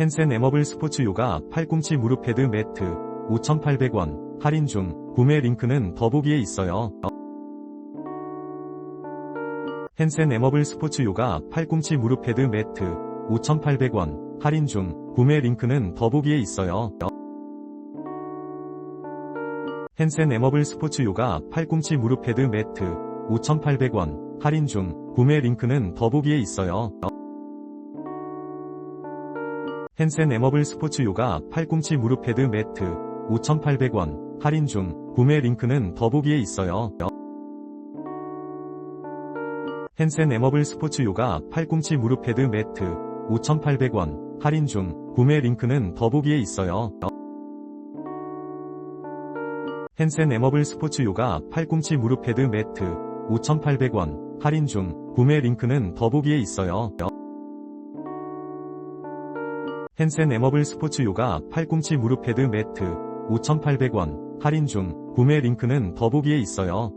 헨센 에머블 스포츠 요가 팔꿈치 무릎 패드 매트 5,800원 할인 중 구매 링크는 더보기에 있어요. 헨센 에머블 스포츠 요가 팔꿈치 무릎 패드 매트 5,800원 할인 중 구매 링크는 더보기에 있어요. 헨센 에머블 스포츠 요가 팔꿈치 무릎 패드 매트 5,800원 할인 중 구매 링크는 더보기에 있어요. 헨센 에머블 스포츠 요가 팔꿈치 무릎 패드 매트 5,800원 할인 중 구매 링크는 더보기에 있어요. 헨센 에머블 스포츠 요가 팔꿈치 무릎 패드 매트 5,800원 할인 중 구매 링크는 더보기에 있어요. 헨센 에머블 스포츠 요가 팔꿈치 무릎 패드 매트 5,800원 할인 중 구매 링크는 더보기에 있어요. 헨센 에머블 스포츠 요가 팔꿈치 무릎 패드 매트 5,800원 할인 중 구매 링크는 더보기에 있어요.